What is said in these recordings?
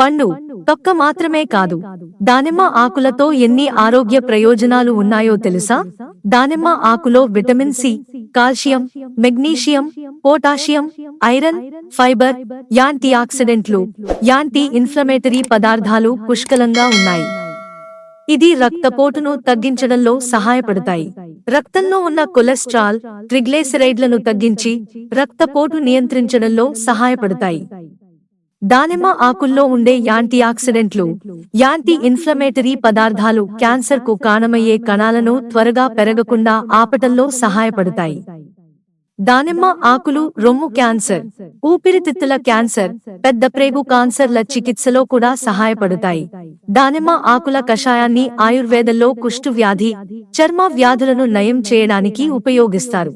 పండు తొక్క మాత్రమే కాదు. దానిమ్మ ఆకులతో ఎన్ని ఆరోగ్య ప్రయోజనాలు ఉన్నాయో తెలుసా? దానిమ్మ ఆకులో vitamin C calcium magnesium potassium iron fibre anti ఆక్సిడెంట్లు యాంటీ ఇన్ఫ్లమేటరీ పదార్థాలు పుష్కలంగా ఉన్నాయి. ఇది రక్తపోటును తగ్గించడంలో సహాయపడతాయి. రక్తంలో ఉన్న కొలెస్ట్రాల్ ట్రిగ్లేసరైడ్లను తగ్గించి రక్తపోటు నియంత్రించడంలో సహాయపడతాయి. దానిమ్మ ఆకుల్లో ఉండే యాంటీ ఆక్సిడెంట్లు యాంటీ ఇన్ఫ్లమేటరీ పదార్థాలు క్యాన్సర్కు కారణమయ్యే కణాలను త్వరగా పెరగకుండా ఆపటంలో సహాయపడతాయి. దానిమ్మ ఆకులు రొమ్ము క్యాన్సర్ ఊపిరితిత్తుల క్యాన్సర్ పెద్ద ప్రేగు కాన్సర్ల చికిత్సలో కూడా సహాయపడతాయి. దానిమ్మ ఆకుల కషాయాన్ని ఆయుర్వేదంలో కుష్టు వ్యాధి చర్మ వ్యాధులను నయం చేయడానికి ఉపయోగిస్తారు.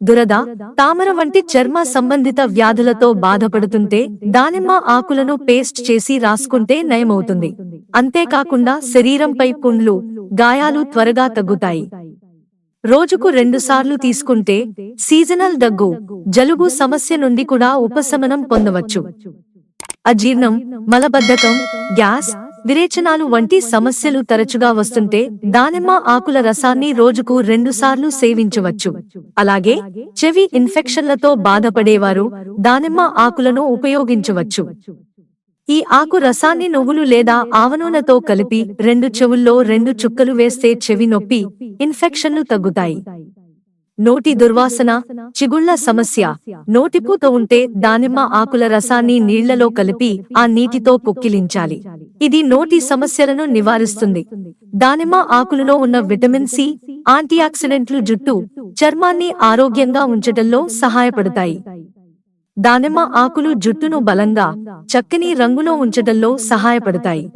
దురద తామర వంటి చర్మ సంబంధిత వ్యాధులతో బాధపడుతుంటే దానిమ్మ ఆకులను పేస్ట్ చేసి రాసుకుంటే నయమవుతుంది. అంతేకాకుండా శరీరంపై పుండ్లు గాయాలు త్వరగా తగ్గుతాయి. రోజుకు రెండుసార్లు తీసుకుంటే సీజనల్ దగ్గు జలుబు సమస్య నుండి కూడా ఉపశమనం పొందవచ్చు. అజీర్ణం మలబద్ధకం గ్యాస్ విరేచనాలు వంటి సమస్యలు తరచుగా వస్తుంటే దానిమ్మ ఆకుల రసాన్ని రోజుకు రెండుసార్లు సేవించవచ్చు. అలాగే చెవి ఇన్ఫెక్షన్లతో బాధపడేవారు దానిమ్మ ఆకులను ఉపయోగించవచ్చు. ఈ ఆకు రసాన్ని నువ్వులు లేదా ఆవనూనెతో కలిపి రెండు చెవుల్లో రెండు చుక్కలు వేస్తే చెవి నొప్పి ఇన్ఫెక్షన్లు తగ్గుతాయి. నోటి దుర్వాసన చిగుళ్ళ సమస్య నోటిపూత ఉంటే దానిమ్మ ఆకుల రసాన్ని నీళ్ళలో కలిపి ఆ నీటితో కుక్కిలించాలి ఇది నోటి సమస్యలను నివారిస్తుంది. దానిమ్మ ఆకులలో ఉన్న విటమిన్ సి యాంటీఆక్సిడెంట్లు జుట్టు చర్మాన్ని ఆరోగ్యంగా ఉంచటంలో సహాయపడతాయి. దానిమ్మ ఆకులు జుట్టును బలంగా చక్కని రంగులో ఉంచటంలో సహాయపడతాయి.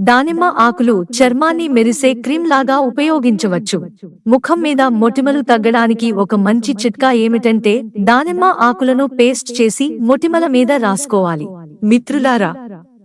దానిమ్మ ఆకులు చర్మాన్ని మెరిసే క్రీమ్ లాగా ఉపయోగించవచ్చు. ముఖం మీద మొటిమలు తగ్గడానికి ఒక మంచి చిట్కా ఏమిటంటే దానిమ్మ ఆకులను పేస్ట్ చేసి మొటిమల మీద రాసుకోవాలి. మిత్రులారా